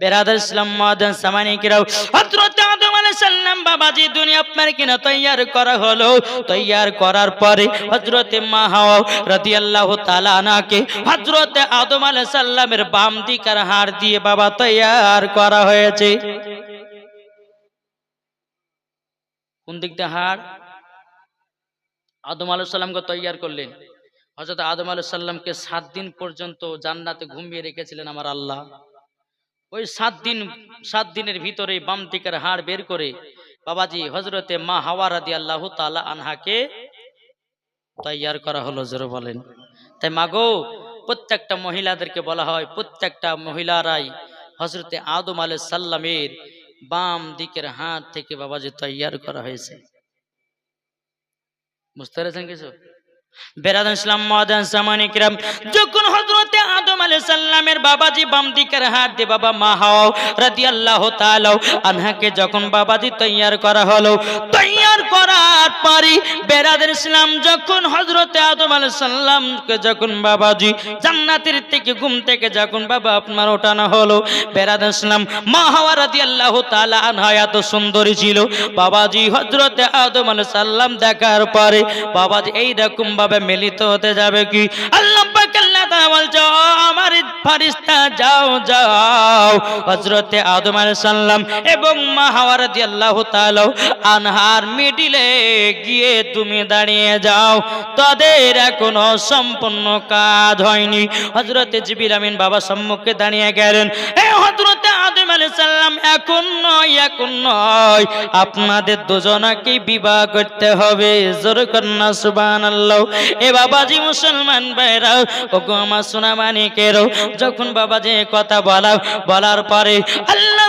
বেরাদার ইসলাম মাদান সামানিকরাও হযরত আদম আলাইহিস সালাম, বাবাজি, দুনিয়া আপনার কিনা তৈয়ার করা হলো। তৈয়ার করার পরে হযরত মা হাওয়া রাদিয়াল্লাহু তাআলা আনাকে হযরত আদম আলাইহিস সালামের বাম দিকের হাড় দিয়ে বাবা তৈয়ার করা হয়েছে। কোন দিক দিয়ে হাড়? আদম আলাইহিস সালামকে তৈয়ার করলেন। হযরত আদম আলাইহিস সালামকে সাত দিন পর্যন্ত জান্নাতে ঘুমিয়ে রেখেছিলেন আমার আল্লাহ। ওই সাত দিন, সাত দিনের ভিতরে বাম দিকের হাড় বের করে বাবাজি হজরতে মা হাওয়া রাদি আল্লাহ তালা আনহাকে তৈয়ার করা হলো, জোরে বলেন। তাই মাগো প্রত্যেকটা মহিলাদেরকে বলা হয় প্রত্যেকটা মহিলারাই হজরতে আদম আলাই সাল্লামের বাম দিকের হাত থেকে বাবাজি তৈয়ার করা হয়েছে। বুঝতে পেরেছেন কিছু? বেরাদান ইসলাম সামানিকরাম যখন হযরতে আদম আলাইহিস সালামের বাবাজি বাম দিকের হাত দিয়ে, বাবা, মা হাওয়া রাদিয়াল্লাহু তাআলা আনহাকে যখন বাবাজি তৈয়ার করা হলো, তৈয়ার করার পরে বেরাদান ইসলাম যখন হযরতে আদম আলাইহিস সালামকে যখন বাবাজি জান্নাতের থেকে ঘুম থেকে যখন বাবা আপনার ওঠানো হলো বেরাদান ইসলাম মা হাওয়া রাদিয়াল্লাহু তাআলা আনহা এত সুন্দরী ছিল। বাবাজি হযরতে আদম আলাইহিস সালাম দেখার পরে বাবাজি এই রকম ভাবে মিলিত হতে যাবে কি? আল্লাহ পাক আল্লাহ বলছে, "ও আমার ফারিস্তা যাও যাও। আদম এবং মা রাদিয়াল্লাহু তাআলা আনহার মিডিলে গিয়ে, তুমি দাঁড়িয়ে যাও। তাদের এখনও সম্পূর্ণ কাজ হয়নি। হজরতে জিবির আমিন বাবা সম্মুখে দাঁড়িয়ে গেলেন। এ আদম আলাইহিস সালাম এখন নয় এখন নয়। আপনাদের দুজনাকে বিবাহ করতে হবে। জোর কন্যা, সুবহানাল্লাহ। এ বাবাজি মুসলমান ভাইরা, ওগো আমার সোনা মানিকেরও যখন বাবাজি কথা বলা, বলার পরে আল্লাহ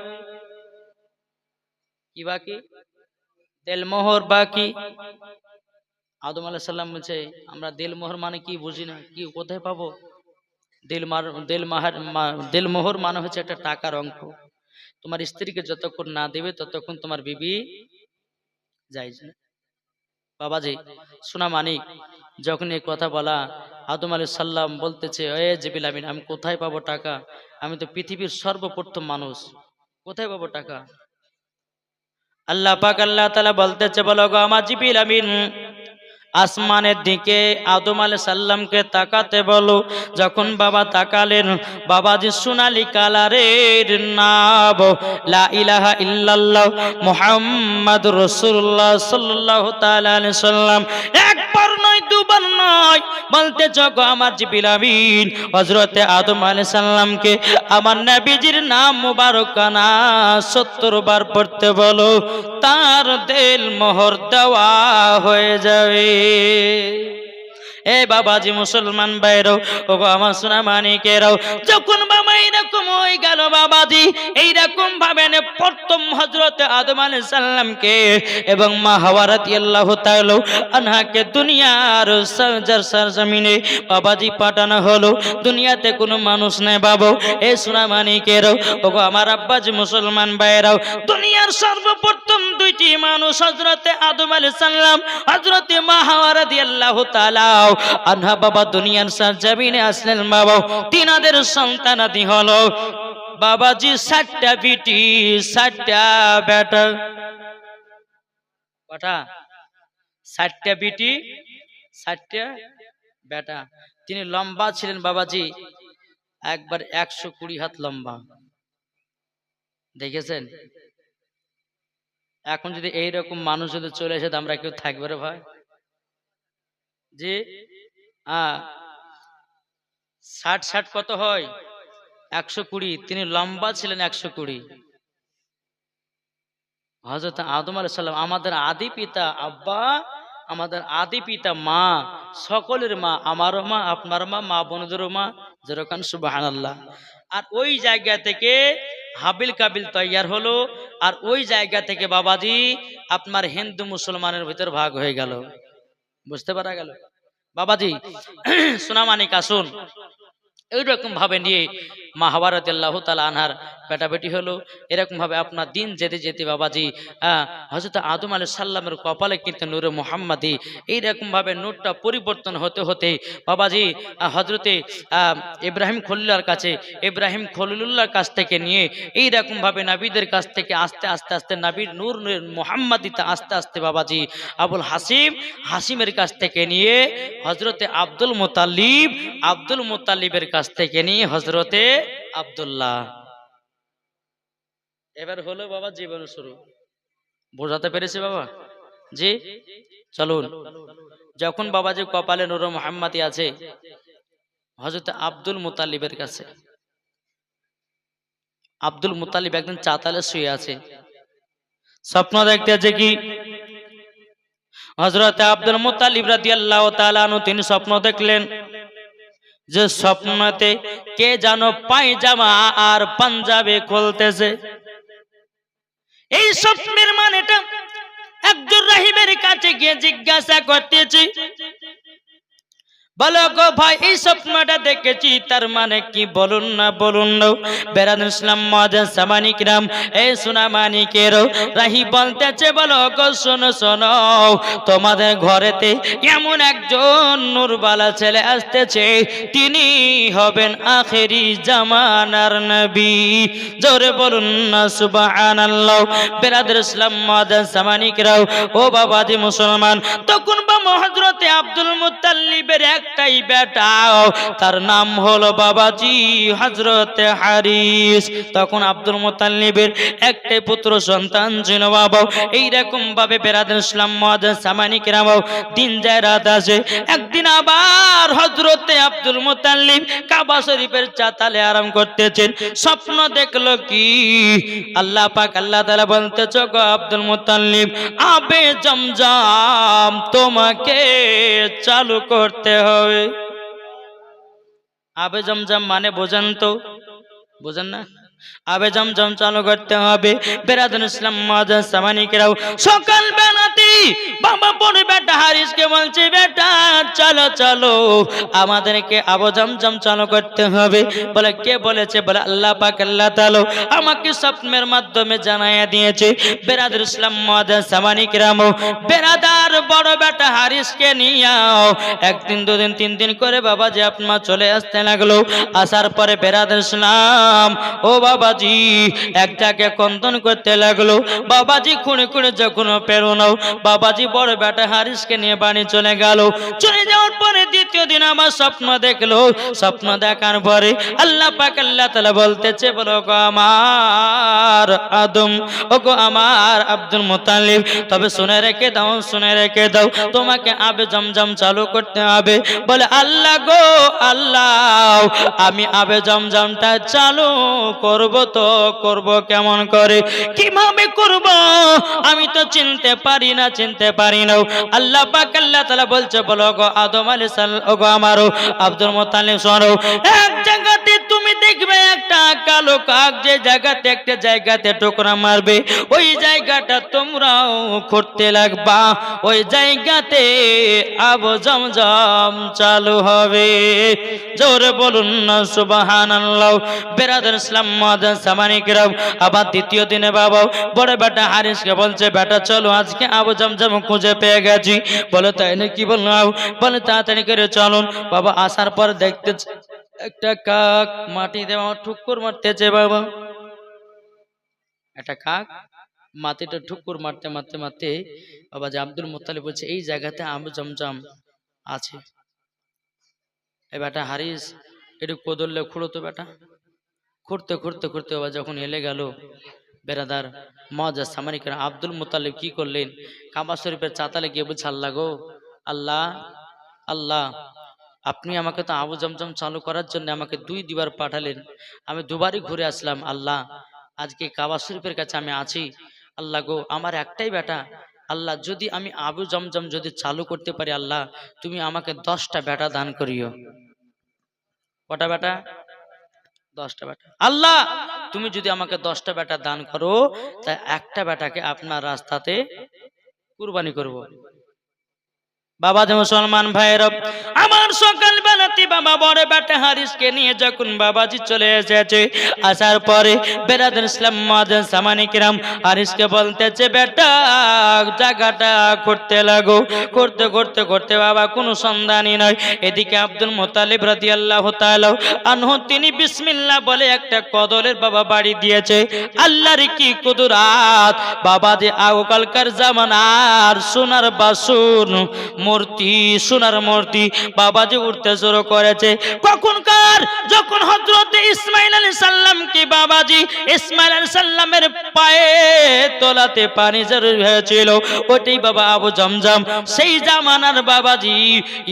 কি বাকি? দেল মোহর বাকি। আদম আলাহ সাল্লাম বলছে, আমরা দেল মোহর মানে কি বুঝি না, কি কোথায় পাবো? দিল মার, দিল মাহার দিল মোহর মানে হচ্ছে একটা টাকার অঙ্ক তোমার স্ত্রীকে যতক্ষণ না দেবে, ততক্ষণ তোমার বিবি যাইজ না বাবাজি, শোনা মানিক, যখন এই কথা বলা, আদম আলী সাল্লাম বলতেছে, এ জিবিল আমিন, আমি কোথায় পাবো টাকা? আমি তো পৃথিবীর সর্বপ্রথম মানুষ। কোথায় পাবো টাকা? আল্লাহ পাক আল্লাহ তালা বলতেছে, বলো গো আমার জিবিল আমিন, আসমানের দিকে আদম আলী সাল্লামকে তাকাতে বলো। যখন বাবা তাকালেন বাবাজি সোনালি কালারের নাব ইলাহা ইল্লাল্লাহ মুহাম্মদ তাআলা আলাইহি সাল্লাম একবার নয়, দুবার নয়। বলতে চক আমার জিবিলামিন হজরতে আদম আলি সাল্লামকে আমার নবীজির নাম মুবারকানা 70 বার পড়তে বলো, তার দেল মোহর দেওয়া হয়ে যাবে। এ বাবাজি মুসলমান বাইরও ও আমার সোনা মানিকেরাও যখন বাবা এইরকম হয়ে গেল বাবাজি, এইরকম ভাবে প্রথম হজরত আদম আলাইহিস সালামকে এবং মা হাওয়া রাদিয়াল্লাহু তাআলা আনহাকে দুনিয়ার সরজার সরজমিনে বাবাজি পাঠানো হলো। দুনিয়াতে কোনো মানুষ নেই বাবু, এ সোনা মানিকেরাও ও গো আমার আব্বাজি মুসলমান বাইরাও দুনিয়ার সর্বপ্রথম দুইটি মানুষ হজরতে আদম আলাইহিস সালাম হজরতে মা হাওয়া রাদিয়াল্লাহু তাআলা আনহা বাবা দুনিয়ার সার জমিনে আসলেন বাবা, তিনাদের সন্তানাদি হলো। বাবাজি ষাটটা বিটি ষাটটা বেটা কটা ষাটটা বিটি ষাটটা বেটা তিনি লম্বা ছিলেন বাবাজি, একবার একশো কুড়ি হাত লম্বা। দেখেছেন? এখন যদি এইরকম মানুষ যদি চলে তো আমরা কেউ থাকবে রে ভাই। যে ষাট ষাট কত হয়? একশো কুড়ি। তিনি লম্বা ছিলেন একশো কুড়ি। হজরত আদম আলাইহিস সালাম, আমাদের আদি পিতা আব্বা, আমাদের আদি পিতা মা, সকলের মা, আমারও মা আপনার মা মা বোনদেরও মা, যেরকম সুবাহান আর ওই জায়গা থেকে হাবিল কাবিল তৈয়ার হলো, আর ওই জায়গা থেকে বাবাজি আপনার হিন্দু মুসলমানের ভিতর ভাগ হয়ে গেল। বুঝতে পারা গেল? বাবাজি সোনামানিক আসুন। এইরকম ভাবে নিয়ে মহাভারত আল্লাহ তালা আনহার বেটাবেটি হলো। এরকম ভাবে আপনার দিন যেতে যেতে বাবাজি হজরত আদম আলহ সাল্লামের কপালে কিন্তু নূরে মোহাম্মদি এইরকম ভাবে নূরটা পরিবর্তন হতে হতে বাবাজি হজরতে ইব্রাহিম খলিলার কাছে, ইব্রাহিম খলিলুল্লাহর কাছ থেকে নিয়ে এইরকম ভাবে নাবিদের কাছ থেকে আস্তে আস্তে আস্তে নাবির নূর মোহাম্মদিতে আস্তে আস্তে বাবাজি, আবুল হাসিম, হাসিমের কাছ থেকে নিয়ে হজরতে আব্দুল মোতালিব, আব্দুল মোতালিবের কাছ থেকে নিয়ে হজরতে আব্দুল্লাহ। এবার হলো বাবা জীবন শুরু। বোঝাতে পেরেছি বাবা? জি? চলুন। যখন বাবাজি কপালে নুর মোহাম্মদি আছে হজরত আব্দুল মুতালিবের কাছে। আব্দুল মুতালিব একদিন চাতালে শুয়ে আছে। স্বপ্ন দেখতে আছে কি? হজরত আব্দুল মুতালিব রাদিয়াল্লাহু তাআলা তিনি স্বপ্ন দেখলেন। যে স্বপ্নতে কে যেন পায়জামা আর পাঞ্জাবে খুলতেছে। এই স্বপ্নের মানেটা একজন রাহিমের কাছে গিয়ে জিজ্ঞাসা করতেছি বলো গো ভাই, এই স্বপ্নটা দেখেছি, তার মানে কি বলুন না বলুন না বেরাদ ইসলাম মহাজন সামানিক রাম এ সোনা মানিকের রাহি বলতেছে, বলো গো, শোনো শোনো, তোমাদের ঘরেতে এমন একজন নুরবালা ছেলে আসতেছে, তিনি হবেন আখেরি জামানার নবী। জোরে বলুন না, সুবহানাল্লাহ। বেরাদ ইসলাম মহাজন সামানিক রাও, ও বাবাজি মুসলমান, তখন বা হজরতে আব্দুল মুতাল্লিবের একটাই বেটা। তার নাম হলো বাবাজি হজরতে হারিস। তখন আব্দুল মুতাল্লিবের একটাই পুত্র সন্তান ছিল বাবা। এইরকম ভাবে বেরাদ ইসলাম মহাদ সামানিক রামাও দিন যায় রাত আসে। একদিন আবার হজরতে আব্দুল মুতাল্লিব কাবা শরীফের চাতালে আরাম করতেছেন। স্বপ্ন দেখল কি? আল্লাহ পাক, আল্লাহ তাআলা বলতেছ, গো আব্দুল মুতাল্লিব, আবে জমজম তোমাকে চালু করতে হবে আবে জমজম মানে বোঝেন তো। বোঝেন না? আবে জমজম চালু করতে হবে। বেরাদুল ইসলাম মাদার সামানিকেরাও সকাল বেলাতেই বাবা পরে বেটা হারিসকে বলছে, বেটা, চলো চলো। আমাদেরকে আবু জমজম চালু করতে হবে। বলে, কে বলেছে? বলে, আল্লাহ পাক, আল্লাহ তাআলা আমাকে স্বপ্নের মাধ্যমে জানাইয়া দিয়েছে। বেরাদুল ইসলাম মাদার সামানিকেরাও বেরাদার, বড় বেটা হারিসকে নিয়াও। একদিন, দুদিন, তিন দিন করে বাবা যে আপনার চলে আসতে লাগল। আসার পরে বেরাদুল ইসলাম, ও বাবাজি, একটাকে কন্দন করতে লাগল। বাবাজি খুঁড়ে খুঁড়ে যখন পেরোনো বাবাজি বড় বেটা হারিসকে নিয়ে বাড়ি চলে গেল। চলে যাওয়ার পরে দ্বিতীয় দিন আমার স্বপ্ন দেখল। স্বপ্ন দেখার পরে আল্লাহ পাক আল্লাহ তালা বলতেছে, বলো গো আমার আদম, ও গো আমার আব্দুল মুতালিব, তবে শুনে রেখে দাও, শুনে রেখে দাও, তোমাকে আবে জমজম চালু করতে হবে। বলে, আল্লাহ গো আল্লাহ, আমি আবে জমজমটা চালু করব তো, করব কেমন করে? কীভাবে করব? আমি তো চিনতে পারি না চিনতে পারি না আল্লাহ পাক আল্লাহ তাআলা বলছে, বলো গো আদম আলাইহিস সালাম গো আমারও, আব্দুল মুত্তালিব শোনো। এক জায়গাতে তুমি দেখবে একটা কালো কাক যে জায়গাতে একটা জায়গাতে টোকরা মারবে। ওই জায়গাটা তোমরাও করতে লাগবা। ওই জায়গাতে আবু জমজম চালু হবে। জোরে বলুন না, সুবহানাল্লাহ। বেরাদার ইসলাম মাদান সামানিকরাও আবার দ্বিতীয় দিনে বাবা, বড় বেটা হারিসকে বলছে, বেটা, চলো, আজকে আবু জমজম খুঁজে পেয়ে গেছি। বলে, তাই না কি বললাম বলে, তাড়াতাড়ি করে চলুন। বাবা আসার পর দেখতে একটা কাক মাটি দেওয়া ঠুকুর মারতেছে বাবা। একটা কাক মাটিটা ঠুকুর মারতে মারতে মারতে বাবা যে আব্দুল মোত্তালিব বলছে, এই জায়গাতে আবু জমজম আছে। এ বেটা হারিস, একটু কোদললে খুঁড়ো তো বেটা। খুঁড়তে খুঁড়তে খুঁড়তে বাবা যখন এলে গেল বেরাদার মজা সামারিকের আব্দুল মোতালিব কি করলেন? কাবা শরীফের চাতালে গিয়ে বলছে, আল্লাহ গো, আল্লাহ আল্লাহ আপনি আমাকে তো আবু জমজম চালু করার জন্য আমাকে দুই দুবার পাঠালেন। আমি দুবারই ঘুরে আসলাম, আল্লাহ, আজকে কাবা শরীফের কাছে আমি আছি। আল্লাহ গো, আমার একটাই বেটা আল্লাহ, যদি আমি আবু জমজম যদি চালু করতে পারি, আল্লাহ, তুমি আমাকে দশটা বেটা দান করিও। কটা বেটা দশটা বেটা আল্লাহ, তুমি যদি আমাকে দশটা বেটা দান করো তা একটা বেটাকে আপনার রাস্তাতে কুরবানি করব। বাবা যে মুসলমান ভাইয়ের আমার সকাল বেলাতে বাবা বড় বেটা হারিসকে নিয়ে যখন বাবাজি চলে এসেছে, আসার পরে বেরাদের ইসলাম মাদান সামানিকরাম হারিসকে বলতেছে, বেটা, জায়গাটা করতে লাগো। করতে করতে করতে বাবা কোনো সন্ধানই নয় এদিকে আব্দুল মোতালিব রাজি আল্লাহ আনহু, তিনি বিসমিল্লাহ বলে একটা কদলের বাবা বাড়ি দিয়েছে। আল্লাহর কি কুদরাত? বাবা যে আগকালকার জামানার সোনার বাসন মূর্তি, সোনার মূর্তি বাবা যে উঠতে শুরু করেছে। কখনকার যখন হজরত ইসমাইল আলী সাল্লামকে বাবাজি ইসমাইল আলী সাল্লামের পায়ে তোলাতে পানি জরুরি হয়েছিল, ওটাই বাবা আবু জমজম। সেই জামানার বাবাজি,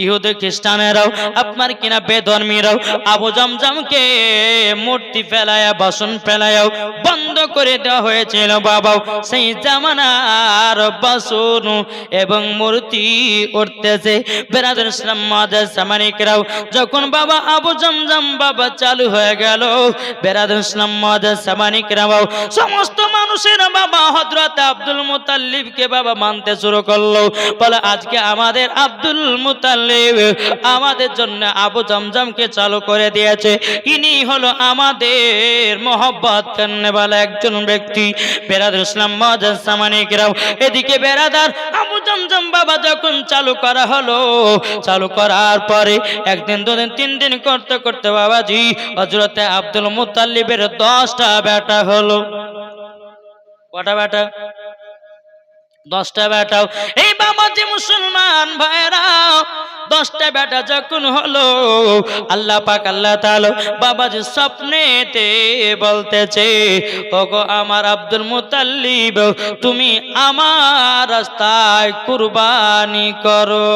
ইহুদ খ্রিস্টানেরাও, আপনার কিনা বেধর্মীরাও আবু জমজমকে মূর্তি ফেলায়া, বাসন ফেলায়াও বন্ধ করে দেওয়া হয়েছিল বাবাও। সেই জামানার বাসন এবং মূর্তি উঠতেছে বেরাদুল ইসলাম মাদার সামানিকরাও যখন বাবা আবু জমজম বাবা চালু হয়ে গেল বেরাদুল ইসলাম মাদার সামানিকরাও সমস্ত মানুষের বাবা হজরত আব্দুল মুতাল্লিবকে বাবা মানতে শুরু করল। বলে, আজকে আমাদের আব্দুল মুতাল্লিব আমাদের জন্য আবু জমজমকে চালু করে দিয়েছে। ইনি হলো আমাদের মোহব্বত কান্নেওয়ালা একজন ব্যক্তি। বেরাদুল ইসলাম মাদার সামানিকরাও এদিকে বেরাদার আবু জমজম বাবা যখন চালু করা হলো। চালু করার পরে একদিন, দুদিন, তিন দিন করতে করতে বাবাজি হজরতে আব্দুল মুতাল্লিবের দশটা বেটা হলো। কটা বেটা দশটা বেটাও এই বাবাজি মুসলমান ভাইরা দশটা বেটা যখন হলো, আল্লাহ পাক আল্লাহ তাআলা বাবাজি স্বপ্নেতে বলতেছে, ওগো আমার আব্দুল মুতাল্লিব, তুমি আমার রাস্তায় কুরবানি করো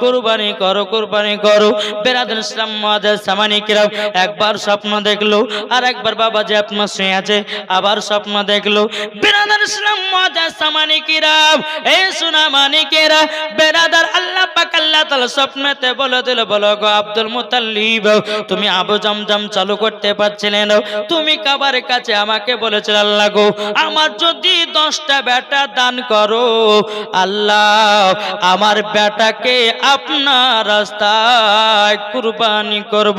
কুরবানি করো কুরবানি করো। বেরাদুল ইসলাম সামানি সামানিকরাও একবার স্বপ্ন দেখল, আর একবার বাবাজি আপনার শুয়ে আছে, আবার স্বপ্ন দেখল। বেরাদার ইসলাম মাদার সামানিকিরাম এই সোনা মানিকেরা, বেরাদার আল্লাহ পাক আল্লাহ তাআলা স্বপ্নেতে বলে দিল, বলো গো আব্দুল মুতাল্লিব, তুমি আবু জমজম চালু করতে পারছিলে না। তুমি কাবার কাছে আমাকে বলেছিল, আল্লাহ গো, আমার যদি দশটা বেটা দান করো, আল্লাহ আমার বেটাকে আপনার রাস্তায় কুরবানি করব।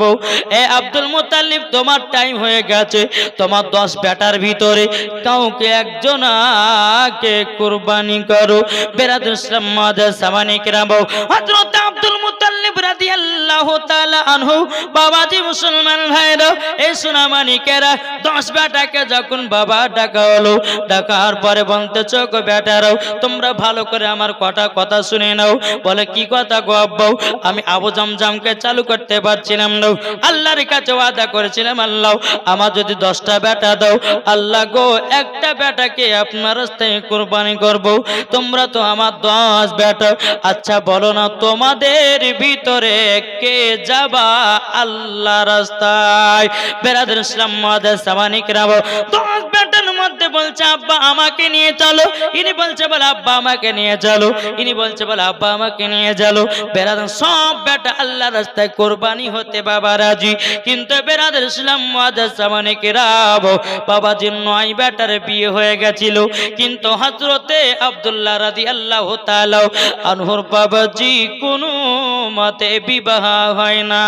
এ আব্দুল মুতাল্লিব, তোমার টাইম হয়ে গেছে। তোমার দশ বেটার ভিতরে কাউকে একজন আকে কুরবানি করো। বেরাদুল ইসলাম সামানিক আব্দুল মুতাল্লিব আমার আমি আবু চালু করতে পারছিলাম আল্লাহর কাছে ওয়াদা করেছিলাম, আল্লাহ আমার যদি দশটা বেটা দাও, আল্লাহ গো, একটা বেটাকে আপনার রাস্তায় কোরবানি করব। তোমরা তো আমার দশ বেটা। আচ্ছা বলো না, তোমাদের ভিতরে কে যাবা আল্লাহ রাস্তায়? বেরাদের ইসলাম মাদার সামানিক দশ বেটার মধ্যে বলছে, আব্বা, আমাকে নিয়ে চলো। ইনি বলছে, বলে, আব্বা, আমাকে নিয়ে চলো। ইনি বলছে, বলে, আব্বা, আমাকে নিয়ে চলো। সব বেটা আল্লাহ রাস্তায় কোরবানি হতে বাবা রাজি। কিন্তু বেরাদের ইসলাম নয় বেটার বিয়ে হয়ে গেছিল। কিন্তু হজরতে আব্দুল্লাহ রাজি আল্লাহ তালাও আনহুর বাবাজি কোনো মতে বিবাহ হয় না।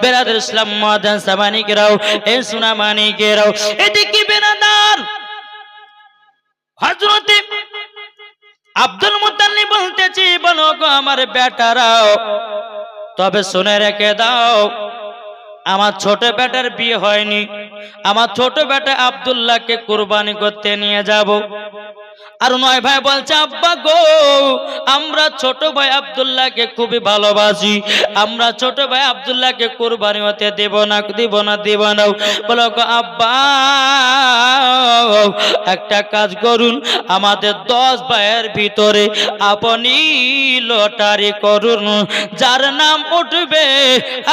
বেরাদের ইসলাম মাদান সামানিকেরাও এ সোনা মানিকেরাও। এদিকে বেরাদার হজরতে আব্দুল মুতাল্লি বলতেছি, বলো গো আমার বেটারাও, তবে শুনে রেখে দাও, আমার ছোট বেটার বিয়ে হয়নি। আমার ছোট বেটা আব্দুল্লাহকে কুরবানি করতে নিয়ে যাব। আর নয় ভাই বলছে, আব্বা গো, আমরা ছোট ভাই আব্দুল্লাহকে খুবই ভালোবাসি। আমরা ছোট ভাই আব্দুল্লাহকে কুরবানি হতে দেব না, দিব না দিব না। বলো আব্বা, একটা কাজ করুন, আমাদের দশ ভাইয়ের ভিতরে আপনি লটারি করুন। যার নাম উঠবে,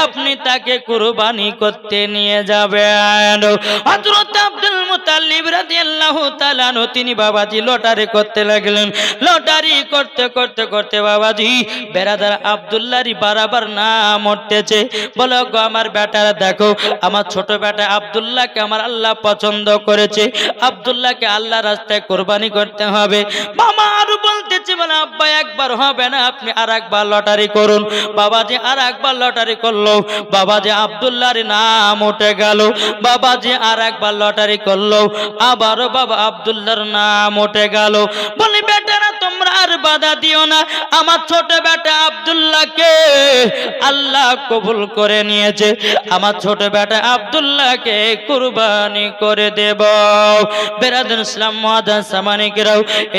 আপনি তাকে কুরবানি করতে নিয়ে যাবেন। হযরত আব্দুল মুতাল্লিব রাদিয়াল্লাহু তাআলা তিনি বাবাজি লটারি লটারি করতে লাগলেন। লটারি করতে করতে করতে বাবাজি বেড়াদার আবদুল্লাহরই বারাবার নাম উঠতেছে। বলো গো, আমার বেটারা, দেখো, আমার ছোট বেটা আবদুল্লাহকে আমার আল্লাহ পছন্দ করেছে। আবদুল্লাহকে আল্লাহ রাস্তায় কোরবানি করতে হবে। মামা আরও বলতেছে, বলে, আব্বা, একবার হবে না, আপনি আর একবার লটারি করুন। বাবাজি আর একবার লটারি করল। বাবাজি আবদুল্লাহর নাম উঠে গেল। বাবাজি আর একবার লটারি করল। আবারও বাবা আবদুল্লাহর নাম উঠে গেল। বলে বেটারা তোমরা আর বাধা দিও না। আমার ছোট বেটা আবদুল্লাহকে আল্লাহ কবুল করে নিয়েছে। আমার ছোট বেটা আবদুল্লাহকে কুরবানি করে দেব। বেরাদুল ইসলাম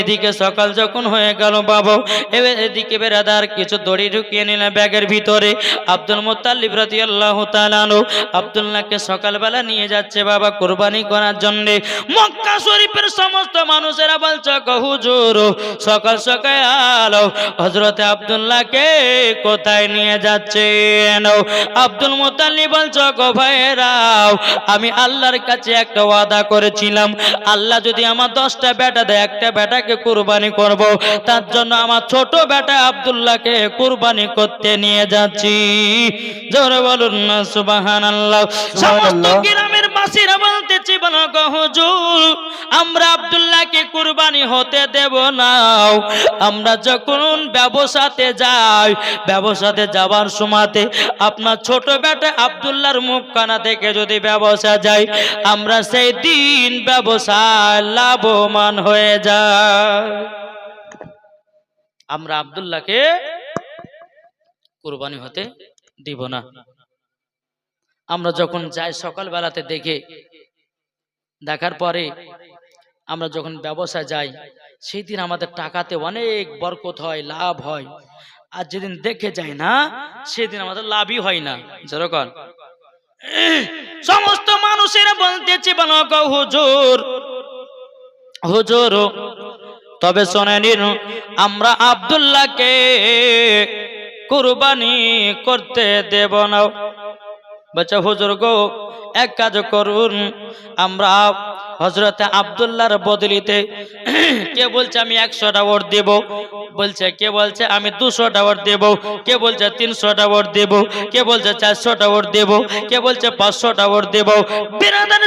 এদিকে সকাল যখন হয়ে গেল বাবু, এবার এদিকে বেরাদার কিছু দড়ি ঢুকিয়ে নিলেন ব্যাগের ভিতরে। আব্দুল মুতাল্লিব রাজি আল্লাহ তালানো আবদুল্লাহকে সকালবেলা নিয়ে যাচ্ছে বাবা কুরবানি করার জন্য। মক্কা শরীফের সমস্ত মানুষেরা বলছে হুজুর, সকাল সকাল হজরতে আবদুল্লাহকে কোথায় নিয়ে যাচ্ছেন? আব্দুল মুতাল্লিব বলছে গো ভাইরাও আমি আল্লাহর কাছে একটা ওয়াদা করেছিলাম। আল্লাহ যদি আমার দশটা বেটা দেয় একটা বেটাকে কুরবানি করব। তার জন্য আমার ছোট বেটা আবদুল্লাহকে কুরবানি করতে নিয়ে যাচ্ছি। জোরে বলুন না সুবাহান আল্লাহ সমস্ত সুবহানাল্লাহ। গ্রামের বাসীরা বলতেছি বলো আমরা কুরবানি হতে দেব আমরা যখন ব্যবসাতে যাই, ব্যবসাতে সময়তে আপনার ছোট বেটা আব্দুল্লাহর মুখ কানা থেকে যদি ব্যবসা আমরা সেই দিন ব্যবসায় লাভবান হয়ে যায় আমরা আব্দুল্লাহকে কুরবানি হতে দিব না আমরা যখন যাই সকালবেলাতে দেখে, দেখার পরে আমরা যখন ব্যবসা যাই, সেই দিন আমাদের টাকাতে অনেক বরকত হয়, লাভ হয়। আর যেদিন দেখে যাই না, সেদিন আমাদের লাভই হয় না। যেরকম, সমস্ত মানুষেরা বলতেছে হুজুর হুজুর, তবে শোনে নিন, আমরা আবদুল্লাহকে কুরবানি করতে দেব না। বলছে হুজুর গো এক কাজ করুন। আমরা হজরতে আবদুল্লাহর বদলিতে কে বলছে আমি একশো ভোট দেব? বলছে, কে বলছে আমি দুশোটা ভোট দেব? কে বলছে তিনশোটা ভোট দেব? কে বলছে চারশোটা ভোট দেব? কে বলছে পাঁচশোটা ভোট দেব? বিরাদান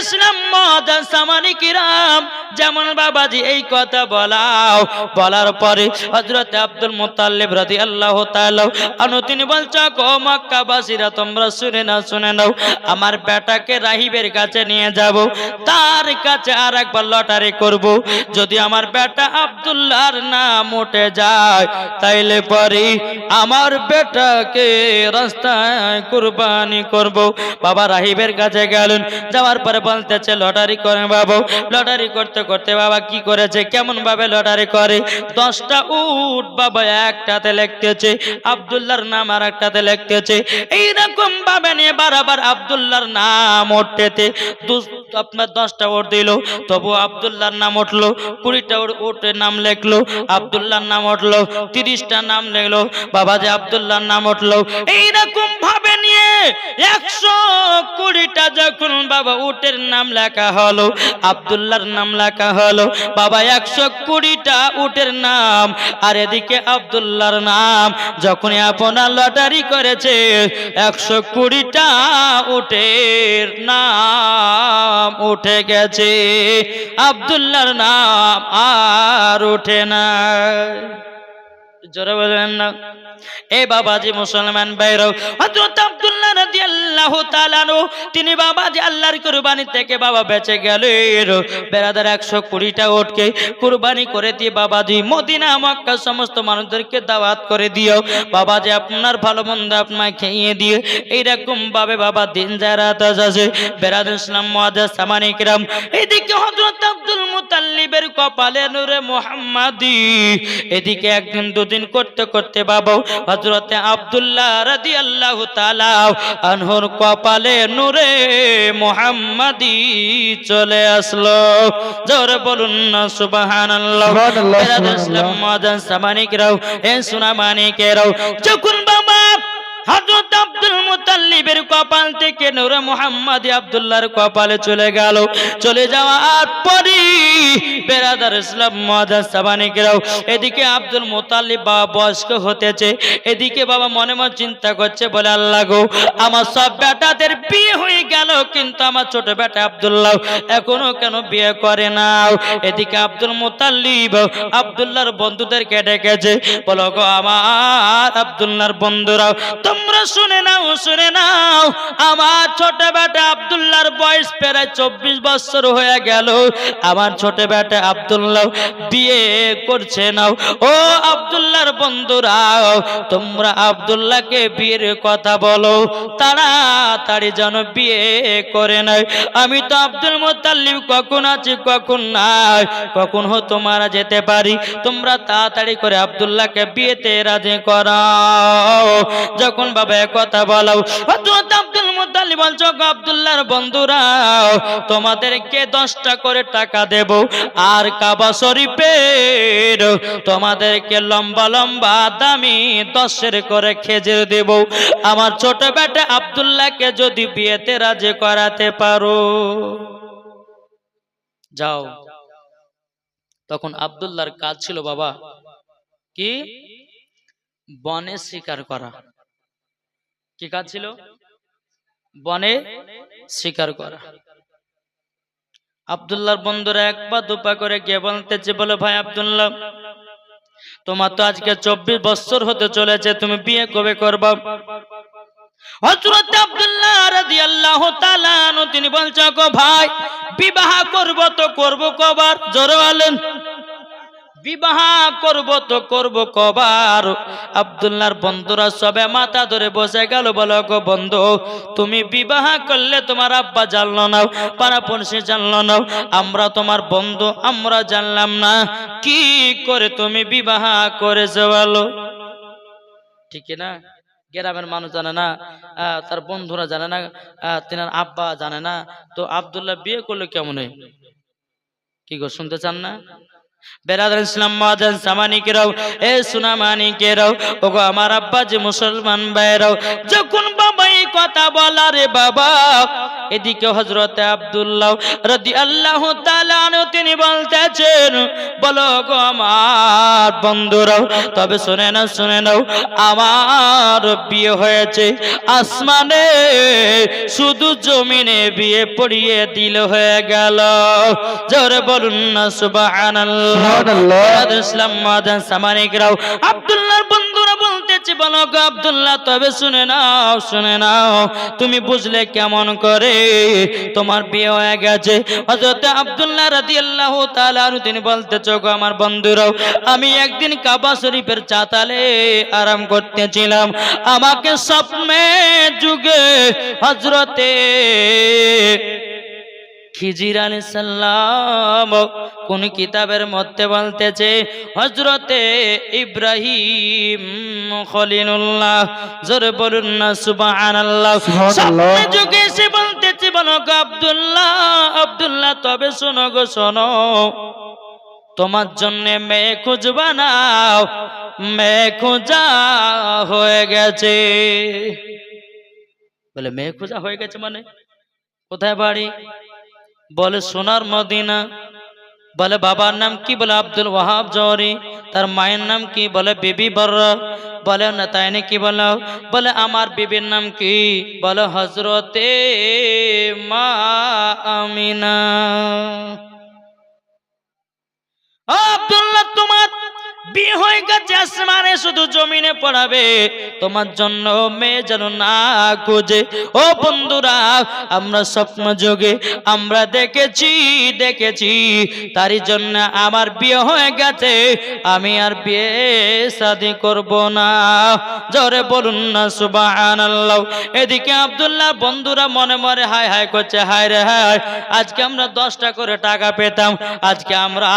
সামানি কিরাম, যেমন বাবাজি এই কথা বলাও। বলার পরে হজরতে আব্দুল মুতাল্লিব রাদি আল্লাহ আনু তিনি বলছে, গো মক্কাবাসীরা, তোমরা শুনে নাও শুনে নাও, আমার বেটাকে রাহিবের কাছে নিয়ে যাব। তার কাছে আর একবার লটারি করব। যদি আমার বেটা আব্দুল্লাহর নাম উঠে যায়, তাইলে পরে আমার বেটাকে রাস্তায় কুরবানি করব। বাবা রাহিবের কাছে গেলেন, যাওয়ার পরে বলতেছে, লটারি করে বাবু। লটারি করতে করতে বাবা কি করেছে? কেমন ভাবে লটারি করে? দশটা উট বাবা একটাতে লিখতেছে, আব্দুল্লাহর নাম আর একটাতে লিখতেছে। এইরকম ভাবে নিয়ে বারবার আব্দুল্লাহর নাম উঠতেতে আপনার দশটা ওট দিল তবু আবদুল্লার নাম উঠল, কুড়িটা ওটের নাম লেখলো আবদুল্লার নাম উঠল, তিরিশটা নাম লেখলো বাবা যে আবদুল্লার নাম উঠল। এইরকম একশো কুড়িটা যখন বাবা উটের নাম লেখা হলো, আব্দুল্লাহর নাম লেখা হলো, বাবা একশো কুড়িটা উটের নাম, আর এদিকে আব্দুল্লাহর নাম, যখনই আপনার লটারি করেছে, একশো কুড়িটা উটের নাম উঠে গেছে, আব্দুল্লাহর নাম আর উঠে না জোরে বলবেন না। এ বাবাজি মুসলমান বাইরও হযরত আব্দুল্লাহ রাদিয়াল্লাহু তিনি বাবাজি আল্লাহর কুরবানি থেকে বাবা বেঁচে গেলেন। বেরাদার 120টা ওটকে কুরবানি করে দিয়ে বাবাজি মদিনা মক্কা সমস্ত মানুষদেরকে দাওয়াত করে দিও। বাবাজি আপনার ভালো মন্দ আপনাকে খেয়ে দিয়ে এইরকম ভাবে বাবা দিন যারাত আছে বেরাদ ইসলাম সামানিকরাম এদিকে হযরত আব্দুল মুতাল্লিবের কপালে নূরে মুহাম্মাদি, এদিকে একদিন দুদিন করতে করতে বাবু হজরতে আবদুল্লাহ রাজি আল্লাহ আনহর কপালে নূরে মোহাম্মদি চলে আসলো। জোরে বলুন না সুবাহান আল্লাহ বেরাদ রাও এ সুনা মানিকেরাও যখন বাবা হযরত আব্দুল মুতাল্লিবের কপাল থেকে নূরে মুহাম্মদ আব্দুল্লাহর কপালে চলে গেল। চলে যাওয়ার পরই বেরাদার ইসলাম মহাদাস সাবানিকেরাও এদিকে আব্দুল মুতাল্লিব বাবা বয়স্ক হতেছে, এদিকে বাবা মনে মনে চিন্তা করছে, বলে, আল্লাহ গো, আমার সব বেটাদের বিয়ে হয়ে গেল, কিন্তু আমার ছোট বেটা আব্দুল্লাহ এখনও কেন বিয়ে করে না? এদিকে আব্দুল মুতাল্লিব আব্দুল্লাহর বন্ধুদেরকে ডেকেছে, বলো গো আমার আব্দুল্লাহর বন্ধুরাও তোমরা শুনে নাও শুনে নাও। আমার ছোট বেটা আব্দুল্লাহর বয়স প্রায় চব্বিশ বছর হয়ে গেল। আমার ছোট বেটা আব্দুল্লাহ বিয়ে করছে নাও। ও আব্দুল্লাহর বন্ধুরাও তোমরা আব্দুল্লাহকে বিয়ের কথা বলো। তাড়াতাড়ি যেন বিয়ে করে নাই আমি তো আব্দুল মোতাল্লিব কখন আছি, কখন নাই, কখন হতো মারা যেতে পারি। তোমরা তাড়াতাড়ি করে আব্দুল্লাহকে বিয়েতে রাজি করাও। যখন বাবা এ কথা বলো হযরত আব্দুল মুতাল্লিব বলছো আব্দুল্লাহর বন্ধুরাও তোমাদেরকে দশটা করে টাকা দেব আর কাবা শরীফের তোমাদেরকে লম্বা লম্বা দামি দশের করে খেজুর দেব। আমার ছোট বেটা আব্দুল্লাহকে যদি বিয়েতে রাজি করাতে পারো। যাও। তখন আব্দুল্লাহর কাজ ছিল, বাবা, কি? বনে শিকার করা। কি কাজ ছিল? বনে শিকার করা। আব্দুল্লাহর বন্ধুরা এক পা দুপা করে গিয়ে বলতেছে, বলে, ভাই আব্দুল্লাহ, তোমার তো আজকে চব্বিশ বছর হতে চলেছে, তুমি বিয়ে কবে করবা? তিনি বলছে ভাই, বিবাহ করব তো করব কবার? জোরে বলেন। বিবাহ করব তো করব কবার। আব্দুল্লাহর বন্ধুরা সবে মাথা ধরে বসে গেল, বলো গো বন্ধু, তুমি বিবাহ করলে তোমার আব্বা জানলো না পড়শি জানলো না, আমরা তোমার বন্ধু, আমরা জানলাম না, কি করে তুমি বিবাহ করেছ বলো। ঠিক না? গ্রামের মানুষ জানে না তার বন্ধুরা জানে না তেনার আব্বা জানে না, তো আব্দুল্লাহ বিয়ে করলে কেমন? কি গো, শুনতে চান না? বেরাদার ইসলাম মহাজান সামানিকেরাও এ সুনামানিকেরাও ওগো আমার আব্বা যে মুসলমান ভাইয়েরাও যখন বাবাই কথা বলা রে বাবা। এদিকে হজরতে আব্দুল্লাহ রাদি আল্লাহ তিনি বলতেছেন বলো গো আমার বন্ধুরাও তবে শুনে না শুনে নাও আমার বিয়ে হয়েছে। আসমানে শুধু জমিনে বিয়ে পড়িয়ে দিল হয়ে গেল। জোরে বলুন না সুবহানাল্লাহ। ইসলাম মাদান সামানিকরাও আব্দুল্লাহর বন্ধুরা বলতেছে বলো গো আব্দুল্লাহ, তবে শুনে নাও শুনে নাও। তুমি বুঝলে কেমন করে? তোমার বিয়ে হয়ে গেছে। হযরত আব্দুল্লাহ রাদিয়াল্লাহু তাআলা আনহু, তিনি বলতেছো গো আমার বন্ধুরাও, আমি একদিন কাবা শরীফের চাতালে আরাম করতেছিলাম। আমাকে স্বপ্নে যুগে হযরতে খিজির আলী সাল্লাম কোন কিতাবের মধ্যে বলতেছে হজরতে ইব্রাহিম খলিনুল্লাহ জোরে বলুন না সুবহানাল্লাহ। স্বপ্নে যুগে এসে বলতেছে বলো আব্দুল্লাহ আব্দুল্লাহ তবে শোনো গো শোনো। তোমার জন্য মেয়ে খুঁজবা নাও মেয়ে খোঁজা হয়ে গেছে। বলে মেয়ে খোঁজা হয়ে গেছে মানে? কোথায় বাড়ি? বলে, সোনার মদিনা। বলে, বাবার নাম কি? বলে, আব্দুল ওয়াহাব জহরি তার মায়ের নাম কি? বলে, বিবি বর্রা। বলে, না নাকি? বলো, বলে, আমার বিবির নাম কি? বলে হজরতে মা আমিনা। আব্দুল্লাহ, তোমার বিয়ে হয়ে গেছে, আসমানে শুধু জমিনে পড়াবে। তোমার জন্য মেয়ে যেন না খুঁজে। ও বন্ধুরা, আমরা স্বপ্ন যোগে আমরা দেখেছি দেখেছি, তারই জন্য আমার বিয়ে হয়ে গেছে। আমি আর বিয়ে শাদি করব না। জোরে বলুন না, সুবহানাল্লাহ। এদিকে আব্দুল্লাহ, বন্ধুরা মনে মনে হায় হায় করছে, হায় রে হায়। আজকে আমরা দশটা করে টাকা পেতাম। আজকে আমরা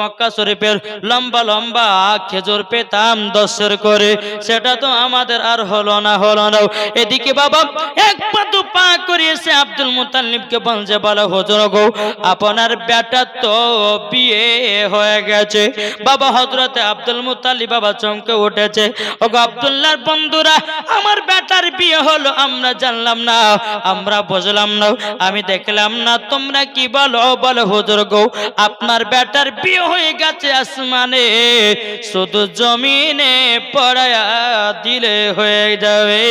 মক্কা শরীফের লম্বা লম্বা খেজুর পেতাম দশের করে। সেটা তো আমাদের আর হলো না হলো না। এদিকে বাবা, এক পা, দু পা করিয়েছে আব্দুল মুতাল্লিবকে বলছে, বলো হজর গো, আপনার বেটা তো বিয়ে হয়ে গেছে। বাবা হজরতে আব্দুল মুতাল্লিব বাবা চমকে উঠেছে। ও গো আব্দুল্লাহর বন্ধুরা, আমার বেটার বিয়ে হলো, আমরা জানলাম না, আমরা বুঝলাম না, আমি দেখলাম না, তোমরা কি বলো? বলো হজর গো, আপনার বেটার বিয়ে হয়ে গেছে আসমানে শুধু জমিনে পড়ায়া দিলে হয়ে যাবে।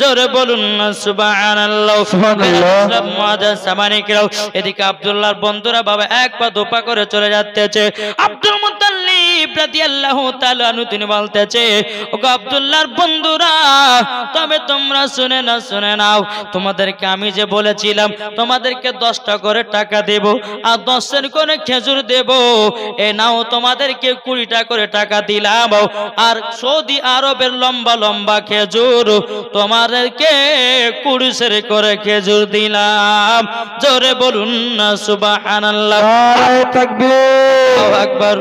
জোরে বলুন না সুবহানাল্লাহ। সামানিকরাও এদিকে আব্দুল্লাহর বন্ধুরা বাবা এক পা দুপা করে চলে যাচ্ছে। আব্দুল মুতাল্লিব রাদিয়াল্লাহু তাআলা আনহু তিনি বলতেছে ওগো আব্দুল্লাহর বন্ধুরা তবে তোমরা শুনে না শুনে নাও। তোমাদেরকে আমি যে বলেছিলাম তোমাদেরকে দশটা করে টাকা দেব আর দশের করে খেজুর দেব। এ নাও তোমাদেরকে কুড়িটা করে টাকা দিলাম। আর সৌদি আরবের লম্বা লম্বা খেজুর তোমাদেরকে কুড়ি সের করে খেজুর দিলাম। জোরে বলুন না সুবাহ আনাল্লাহ নারে তাকবীর আকবর।